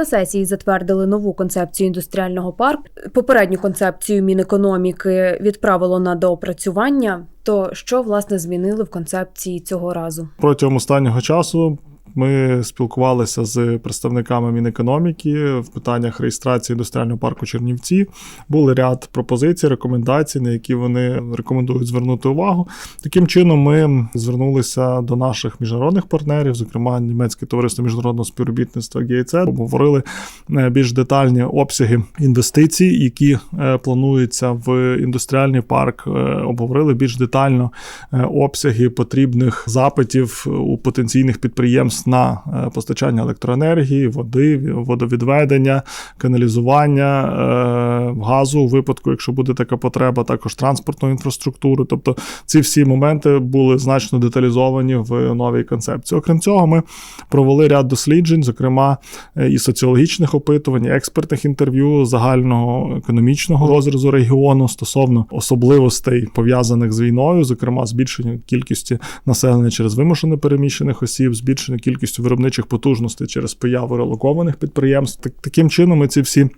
На сесії затвердили нову концепцію індустріального парку. Попередню концепцію Мінекономіки відправило на доопрацювання. То що власне змінили в концепції цього разу? Протягом останнього часу ми спілкувалися з представниками Мінекономіки в питаннях реєстрації індустріального парку Чернівці. Були ряд пропозицій, рекомендацій, на які вони рекомендують звернути увагу. Таким чином, ми звернулися до наших міжнародних партнерів, зокрема німецьке товариство міжнародного співробітництва ГІЦ, обговорили е, більш детальні обсяги інвестицій, які е, плануються в індустріальний парк. Е, Обговорили більш детально обсяги потрібних запитів у потенційних підприємств на е, постачання електроенергії, води, водовідведення, каналізування, е, газу у випадку, якщо буде така потреба, також транспортної інфраструктури. Тобто ці всі моменти були значно деталізовані в новій концепції. Окрім цього, ми провели ряд досліджень, зокрема е, і соціологічних опитувань, і експертних інтерв'ю загального економічного розрізу регіону стосовно особливостей пов'язаних з війною, зокрема збільшення кількості населення через вимушено переміщених осіб, збільшення кількістю виробничих потужностей через появу релокованих підприємств. Так, таким чином ми ці всі.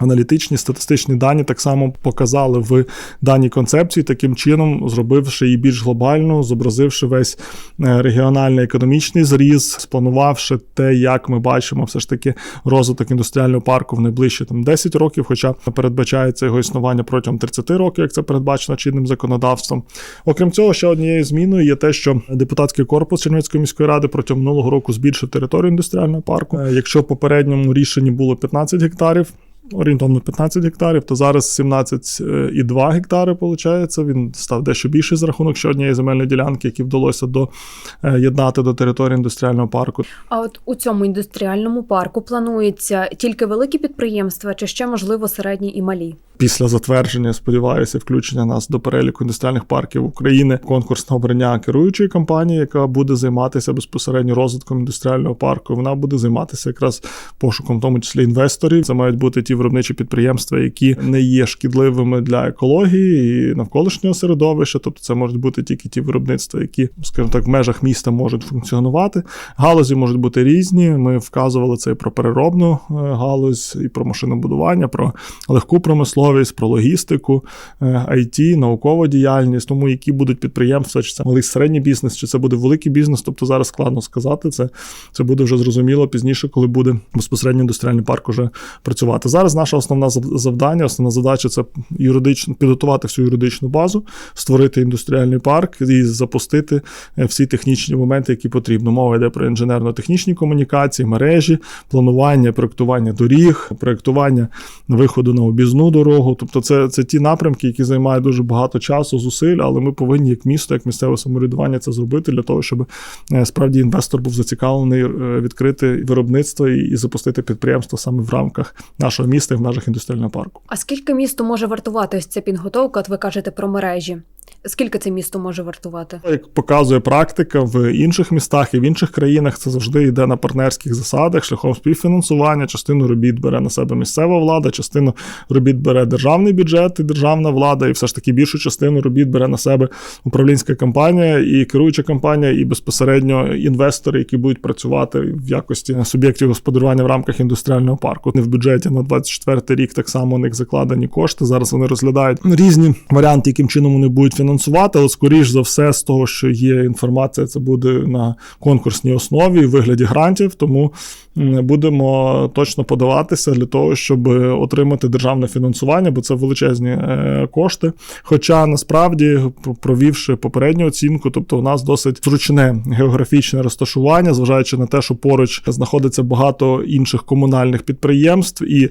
Аналітичні статистичні дані так само показали в даній концепції, таким чином зробивши її більш глобальну, зобразивши весь е, регіональний економічний зріз, спланувавши те, як ми бачимо, все ж таки розвиток індустріального парку в найближчі там 10 років, хоча передбачається його існування протягом 30 років, як це передбачено чинним законодавством. Окрім цього, ще однією зміною є те, що депутатський корпус Чернівецької міської ради протягом минулого року збільшив територію індустріального парку. Е, Якщо в попередньому рішенні було 15 гектарів орієнтовно 15 гектарів, то зараз 17,2 гектари, виходить. Він став дещо більший за рахунок ще однієї земельної ділянки, які вдалося доєднати до території індустріального парку. А от у цьому індустріальному парку планується тільки великі підприємства, чи ще можливо середні і малі? Після затвердження, сподіваюся, включення нас до переліку індустріальних парків України, конкурсне обрання керуючої компанії, яка буде займатися безпосередньо розвитком індустріального парку. Вона буде займатися якраз пошуком, в тому числі інвесторів. Це мають бути ті виробничі підприємства, які не є шкідливими для екології і навколишнього середовища. Тобто, це можуть бути тільки ті виробництва, які, скажімо так, в межах міста можуть функціонувати. Галузі можуть бути різні. Ми вказували це і про переробну е, галузь, і про машинобудування, про легку промисловість, про логістику, IT, наукову діяльність. Тому які будуть підприємства, чи це малий середній бізнес, чи це буде великий бізнес. Тобто зараз складно сказати. Це це буде вже зрозуміло пізніше, коли буде безпосередньо індустріальний парк уже працювати. Зараз наша основна завдання, основна задача це юридично підготувати всю юридичну базу, створити індустріальний парк і запустити е, всі технічні моменти, які потрібно. Мова йде про інженерно-технічні комунікації, мережі, планування, проектування доріг, проектування виходу на обізну дорогу. Тобто, це це ті напрямки, які займають дуже багато часу, зусиль, але ми повинні, як місто, як місцеве самоврядування, це зробити для того, щоб е, справді інвестор був зацікавлений е, відкрити виробництво і запустити підприємство саме в рамках нашого міста і в межах індустріального парку. А скільки місту може вартувати ось ця підготовка? От ви кажете про мережі? Скільки це місто може вартувати? Як показує практика в інших містах і в інших країнах, це завжди йде на партнерських засадах, шляхом співфінансування. Частину робіт бере на себе місцева влада, частину робіт бере державний бюджет і державна влада, і все ж таки більшу частину робіт бере на себе управлінська компанія і керуюча компанія, і безпосередньо інвестори, які будуть працювати в якості суб'єктів господарювання в рамках індустріального парку. Не в бюджеті на 24 рік так само у них закладені кошти. Зараз вони розглядають різні варіанти, яким чином вони будуть фінансувати, але скоріш за все, з того, що є інформація, це буде на конкурсній основі в вигляді грантів. Тому будемо точно подаватися для того, щоб отримати державне фінансування, бо це величезні е, кошти. Хоча насправді, провівши попередню оцінку, тобто у нас досить зручне географічне розташування, зважаючи на те, що поруч знаходиться багато інших комунальних підприємств і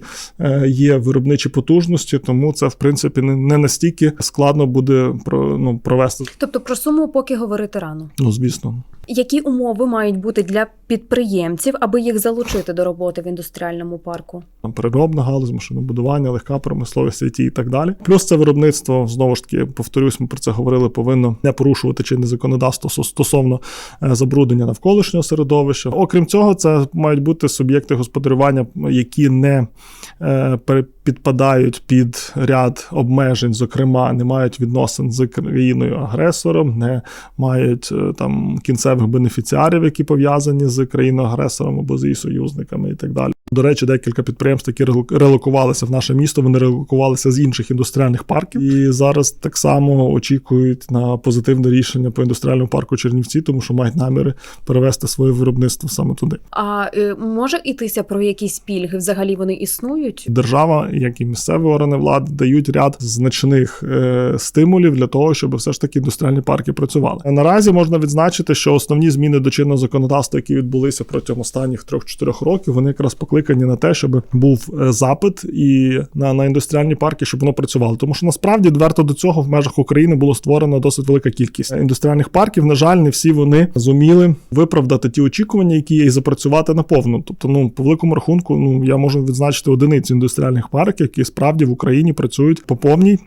є виробничі потужності, тому це в принципі не настільки складно буде ну, провести. Тобто про суму поки говорити рано. Ну звісно. Які умови мають бути для підприємців, аби їх залучити до роботи в індустріальному парку? Там переробна галузь, машинобудування, легка промисловість IT і так далі. Плюс це виробництво знову ж таки повторюсь, ми про це говорили. Повинно не порушувати чинне законодавство стосовно е, забруднення навколишнього середовища. Окрім цього, це мають бути суб'єкти господарювання, які не е, підпадають під ряд обмежень, зокрема, не мають відносин з країною агресором, не мають е, там місцевих бенефіціарів, які пов'язані з країною-агресором або з її союзниками, і так далі. До речі, декілька підприємств, які рело- релокувалися в наше місто, вони релокувалися з інших індустріальних парків і зараз так само очікують на позитивне рішення по індустріальному парку Чернівці, тому що мають наміри перевести своє виробництво саме туди. А е, може йтися про якісь пільги? Взагалі вони існують? Держава, як і місцеві органи влади, дають ряд значних е, стимулів для того, щоб все ж таки індустріальні парки працювали. Наразі можна відзначити, що основні зміни до чинного законодавства, які відбулися протягом останніх 3-4 років, вони якраз покликані на те, щоб був е, запит і на, на індустріальні парки, щоб воно працювало. Тому що насправді дверто до цього в межах України було створено досить велика кількість індустріальних парків. На жаль, не всі вони зуміли виправдати ті очікування, які є, і запрацювати наповну. Тобто, ну по великому рахунку, ну я можу відзначити одиниці індустріальних парків, які справді в Україні працюють по повній.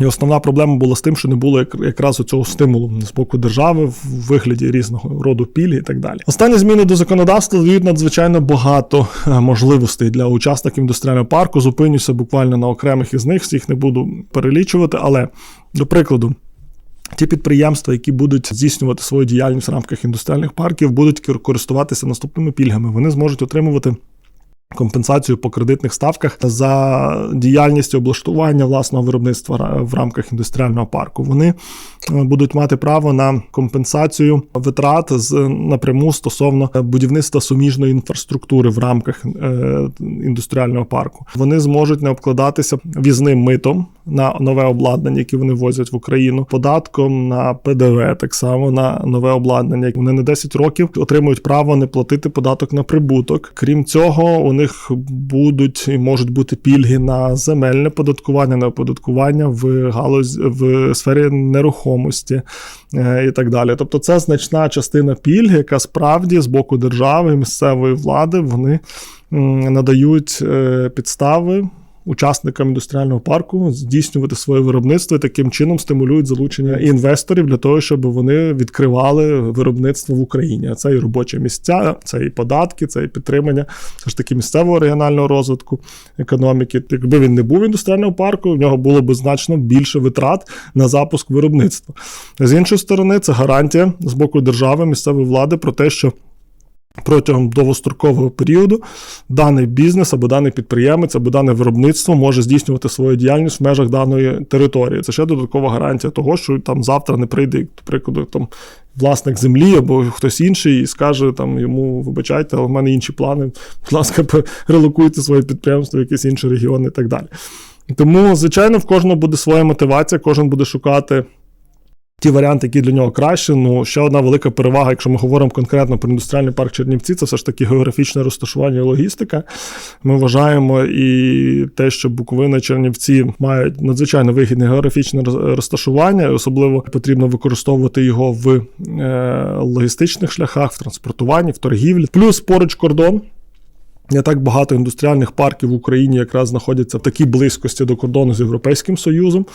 І основна проблема була з тим, що не було як- якраз цього стимулу з боку держави в вигляді різного роду пільг і так далі. Останні зміни до законодавства дають надзвичайно багато е, можливостей для учасників індустріального парку. Зупинюся буквально на окремих із них, всіх не буду перелічувати, але до прикладу. Ті підприємства, які будуть здійснювати свою діяльність в рамках індустріальних парків, будуть користуватися наступними пільгами. Вони зможуть отримувати компенсацію по кредитних ставках за діяльність облаштування власного виробництва в рамках індустріального парку. Вони е, будуть мати право на компенсацію витрат з напряму стосовно будівництва суміжної інфраструктури в рамках е, індустріального парку. Вони зможуть не обкладатися візним митом на нове обладнання, яке вони возять в Україну, податком на ПДВ, так само на нове обладнання. Вони на 10 років отримують право не платити податок на прибуток. Крім цього, у них будуть і можуть бути пільги на земельне податкування, на оподаткування в галузі в сфері нерухомості е, і так далі. Тобто, це значна частина пільги, яка справді з боку держави і місцевої влади вони надають е, підстави учасникам індустріального парку здійснювати своє виробництво і таким чином стимулюють залучення інвесторів для того, щоб вони відкривали виробництво в Україні. Це і робочі місця, це і податки, це і підтримання все ж таки місцевого регіонального розвитку економіки. Якби він не був індустріального парку, в нього було б значно більше витрат на запуск виробництва. З іншої сторони, це гарантія з боку держави, місцевої влади про те, що протягом довгострокового періоду даний бізнес або даний підприємець або дане виробництво може здійснювати свою діяльність в межах даної території. Це ще додаткова гарантія того, що там завтра не прийде, до прикладу, там власник землі або хтось інший і скаже там йому, вибачайте, але в мене інші плани. Будь ласка, релокуйте своє підприємство в якийсь інший регіон і так далі. Тому, звичайно, в кожного буде своя мотивація, кожен буде шукати ті варіанти, які для нього краще. Ну, ще одна велика перевага, якщо ми говоримо конкретно про індустріальний парк Чернівці, це все ж таки географічне розташування і логістика. Ми вважаємо і те, що Буковина Чернівці мають надзвичайно вигідне географічне розташування, особливо потрібно використовувати його в е, логістичних шляхах, в транспортуванні, в торгівлі. Плюс поруч кордон. Не так багато індустріальних парків в Україні якраз знаходяться в такій близькості до кордону з Європейським Союзом.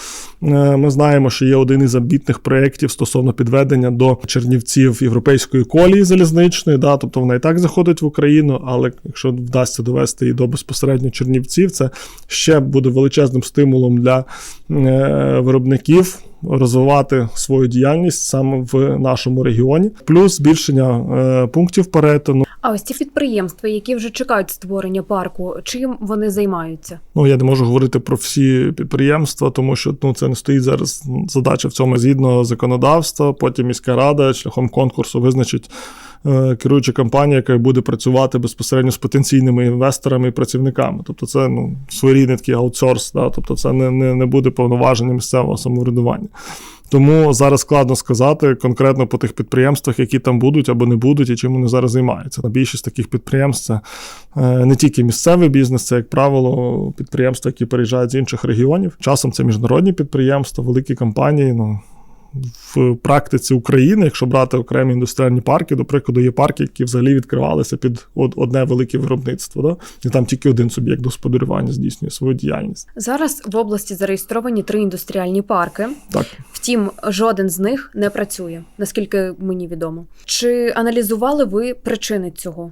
Е, Ми знаємо, що є один із амбітних проєктів стосовно підведення до Чернівців європейської колії залізничної. Да, тобто вона і так заходить в Україну, але якщо вдасться довести її до безпосередньо Чернівців, це ще буде величезним стимулом для е, виробників. Розвивати свою діяльність саме в нашому регіоні, плюс збільшення е, пунктів перетину. А ось ці підприємства, які вже чекають створення парку, чим вони займаються? Ну, я не можу говорити про всі підприємства, тому що ну, це не стоїть зараз задача в цьому згідно законодавства. Потім міська рада шляхом конкурсу визначить керуюча компанія, яка буде працювати безпосередньо з потенційними інвесторами і працівниками. Тобто, це ну, своєрідний такий аутсорс, да? тобто це не, не, не буде повноваження місцевого самоврядування. Тому зараз складно сказати конкретно по тих підприємствах, які там будуть або не будуть, і чим вони зараз займаються. На більшість таких підприємств це е, не тільки місцевий бізнес, це, як правило, підприємства, які переїжджають з інших регіонів. Часом це міжнародні підприємства, великі компанії. Ну, в практиці України, якщо брати окремі індустріальні парки, до прикладу, є парки, які взагалі відкривалися під од- одне велике виробництво. Да? І там тільки один суб'єкт господарювання здійснює свою діяльність. Зараз в області зареєстровані три індустріальні парки. Так. Втім, жоден з них не працює, наскільки мені відомо. Чи аналізували ви причини цього?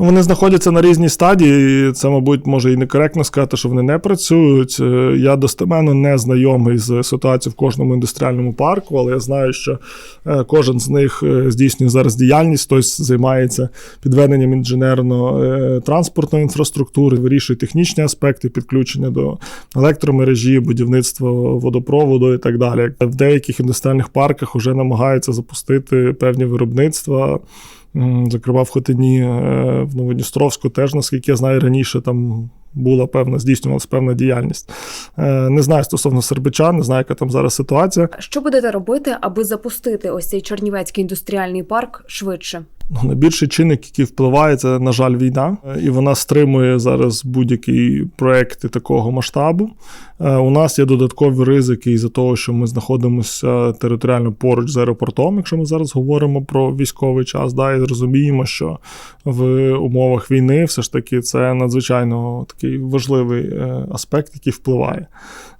Ну, Вони знаходяться на різній стадії. і Це, мабуть, може і некоректно сказати, що вони не працюють. Е, Я достеменно не знайомий з ситуацією в кожному індустріальному парку, але я знаю, що е, кожен з них е, здійснює зараз діяльність, хтось займається підведенням інженерно-транспортної інфраструктури, вирішує технічні аспекти підключення до електромережі, будівництва водопроводу і так далі. В деяких індустріальних парках вже намагаються запустити певні виробництва. М, Зокрема, в Хотині е, в Новодністровську теж, наскільки я знаю, раніше там була певна, здійснювалася певна діяльність. Е, Не знаю стосовно сербичан, не знаю, яка там зараз ситуація. Що будете робити, аби запустити ось цей Чернівецький індустріальний парк швидше? Ну, найбільший чинник, який впливає, це, на жаль, війна, Е, і вона стримує зараз будь-які проекти такого масштабу. Е, У нас є додаткові ризики із-за того, що ми знаходимося територіально поруч з аеропортом, якщо ми зараз говоримо про військовий час, да, і розуміємо, що в умовах війни все ж таки це надзвичайно такий важливий е, аспект, який впливає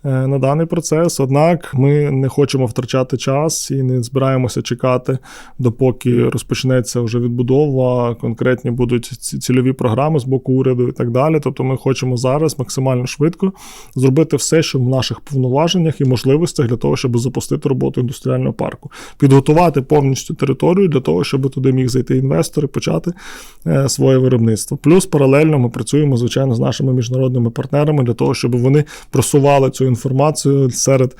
е, на даний процес. Однак ми не хочемо втрачати час і не збираємося чекати, допоки розпочнеться вже відбудова, конкретні будуть цільові програми з боку уряду і так далі. Тобто, ми хочемо зараз максимально швидко зробити все, що в наших повноваженнях і можливостях для того, щоб запустити роботу індустріального парку, підготувати повністю територію для того, щоб туди міг зайти інвестор і почати е, своє виробництво. Плюс паралельно ми працюємо, звичайно, з нашими міжнародними партнерами для того, щоб вони просували цю інформацію серед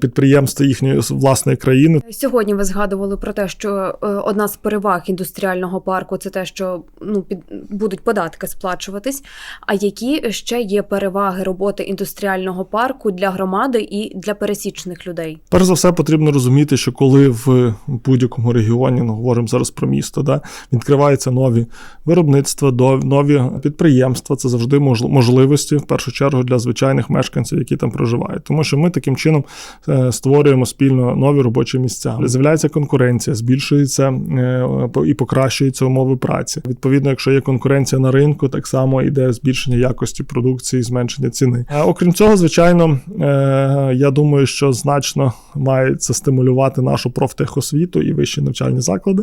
підприємств їхньої власної країни. Сьогодні ви згадували про те, що е, одна з переваг індустріального парку це те, що ну під будуть податки сплачуватись. А які ще є переваги роботи індустріального парку для громади і для пересічних людей? Перш за все, потрібно розуміти, що коли в будь-якому регіоні, ну говоримо зараз про місто, да, відкриваються нові виробництва, нові підприємства, це завжди мож- можливості, в першу чергу, для звичайних мешканців, які там проживають. Тому що ми таким чином створюємо спільно нові робочі місця. З'являється конкуренція, збільшується е, і покращуються умови праці. Відповідно, якщо є конкуренція на ринку, так само йде збільшення якості продукції, зменшення ціни. Окрім цього, звичайно, е, я думаю, що значно має це стимулювати нашу профтехосвіту і вищі навчальні заклади.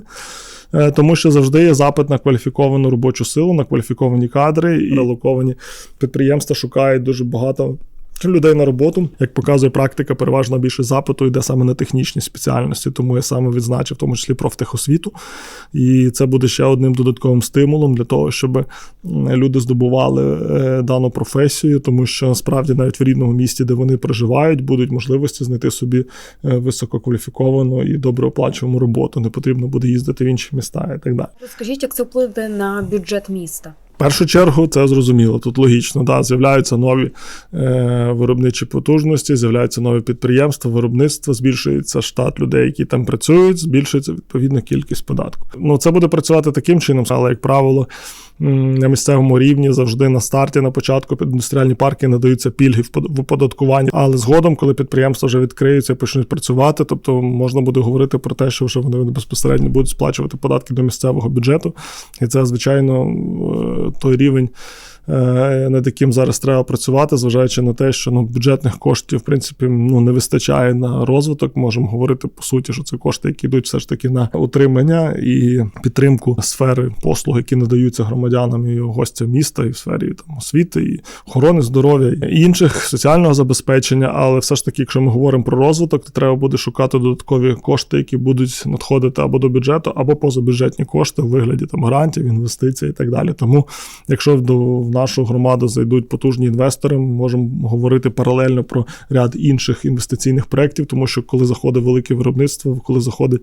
Е, Тому що завжди є запит на кваліфіковану робочу силу, на кваліфіковані кадри і релоковані підприємства шукають дуже багато людей на роботу. Як показує практика, переважно більше запиту йде саме на технічні спеціальності, тому я саме відзначив, в тому числі профтехосвіту. І це буде ще одним додатковим стимулом для того, щоб люди здобували е, дану професію, тому що насправді навіть в рідному місті, де вони проживають, будуть можливості знайти собі е, висококваліфіковану і добре оплачувану роботу. Не потрібно буде їздити в інші міста і так далі. Розкажіть, як це вплине на бюджет міста? Першу чергу це зрозуміло. Тут логічно, да, з'являються нові е, виробничі потужності, з'являються нові підприємства, виробництво, збільшується штат людей, які там працюють, збільшується відповідно кількість податку. Ну це буде працювати таким чином, але як правило. На місцевому рівні завжди на старті, на початку індустріальні парки надаються пільги в под- оподаткуванні. Але згодом, коли підприємства вже відкриються почнуть працювати, тобто можна буде говорити про те, що вже вони безпосередньо будуть сплачувати податки до місцевого бюджету. І це, звичайно, е, той рівень, над яким зараз треба працювати, зважаючи на те, що ну, бюджетних коштів, в принципі, ну, не вистачає на розвиток. Можемо говорити по суті, що це кошти, які йдуть все ж таки на утримання і підтримку сфери послуг, які надаються громадянам і гостям міста, і в сфері там, освіти, і охорони здоров'я, і інших соціального забезпечення. Але все ж таки, якщо ми говоримо про розвиток, то треба буде шукати додаткові кошти, які будуть надходити або до бюджету, або позабюджетні кошти в вигляді там грантів, інвестицій і так далі. Тому, якщо до в нашу громаду зайдуть потужні інвестори, ми можемо говорити паралельно про ряд інших інвестиційних проєктів, тому що коли заходить велике виробництво, коли заходить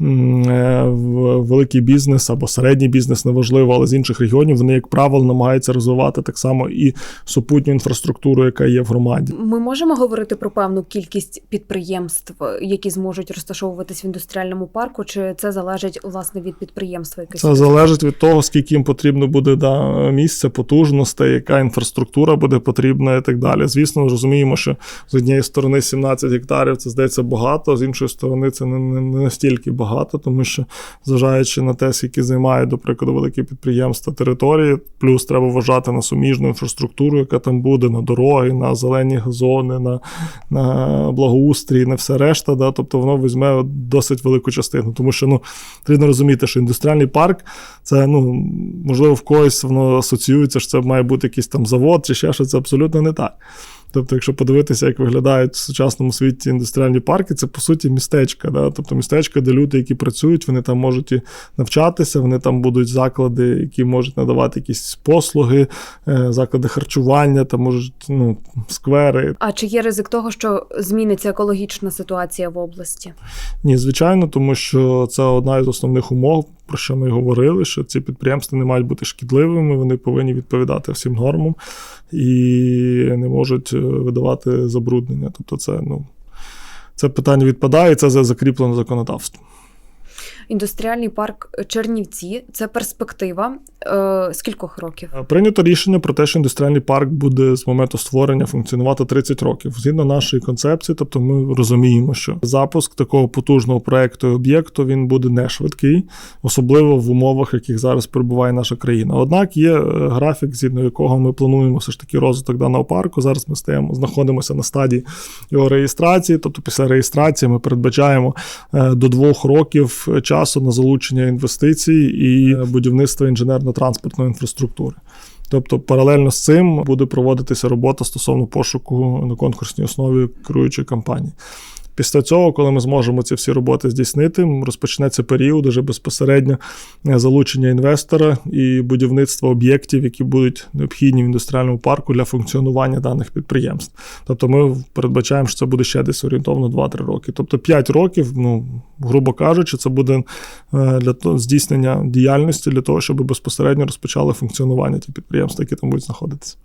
великий бізнес або середній бізнес, неважливо, але з інших регіонів вони, як правило, намагаються розвивати так само і супутню інфраструктуру, яка є в громаді. Ми можемо говорити про певну кількість підприємств, які зможуть розташовуватись в індустріальному парку, чи це залежить власне від підприємства? Якесь Це залежить від того, скільки їм потрібно буде да, місця, потужностей, яка інфраструктура буде потрібна і так далі. Звісно, розуміємо, що з однієї сторони 17 гектарів це здається багато, з іншої сторони це не, не, не настільки багато. Багато, тому що, зважаючи на те, скільки займає, до прикладу, великі підприємства території, плюс треба вважати на суміжну інфраструктуру, яка там буде, на дороги, на зелені газони, на, на благоустрій, на все решта. Да? Тобто воно візьме досить велику частину. Тому що ну, потрібно розуміти, що індустріальний парк це ну, можливо в когось воно асоціюється, що це має бути якийсь там завод чи ще щось, це абсолютно не так. Тобто, якщо подивитися, як виглядають в сучасному світі індустріальні парки, це по суті містечка. Да? Тобто містечка, де люди, які працюють, вони там можуть і навчатися, вони там будуть заклади, які можуть надавати якісь послуги, е, заклади харчування, там можуть ну, сквери. А чи є ризик того, що зміниться екологічна ситуація в області? Ні, звичайно, тому що це одна із основних умов, про що ми говорили, що ці підприємства не мають бути шкідливими, вони повинні відповідати всім нормам і не можуть е, видавати забруднення. Тобто, це ну. Це питання відпадає, і це за- закріплено законодавством. Індустріальний парк Чернівці це перспектива е, з кількох років? Прийнято рішення про те, що індустріальний парк буде з моменту створення функціонувати 30 років. Згідно нашої концепції, тобто ми розуміємо, що запуск такого потужного проекту і об'єкту він буде не швидкий, особливо в умовах, в яких зараз перебуває наша країна. Однак є е, графік, згідно якого ми плануємо все ж таки розвиток даного парку. Зараз ми стаємо, знаходимося на стадії його реєстрації. Тобто, після реєстрації ми передбачаємо е, до двох років часу на залучення інвестицій і будівництво інженерно-транспортної інфраструктури. Тобто, паралельно з цим буде проводитися робота стосовно пошуку на конкурсній основі керуючої компанії. Після цього, коли ми зможемо ці всі роботи здійснити, розпочнеться період уже безпосередньо е, залучення інвестора і будівництва об'єктів, які будуть необхідні в індустріальному парку для функціонування даних підприємств. Тобто, ми передбачаємо, що це буде ще десь орієнтовно 2-3 роки. Тобто 5 років, ну грубо кажучи, це буде е, для того здійснення діяльності для того, щоб безпосередньо розпочали функціонування ті підприємства, які там будуть знаходитися.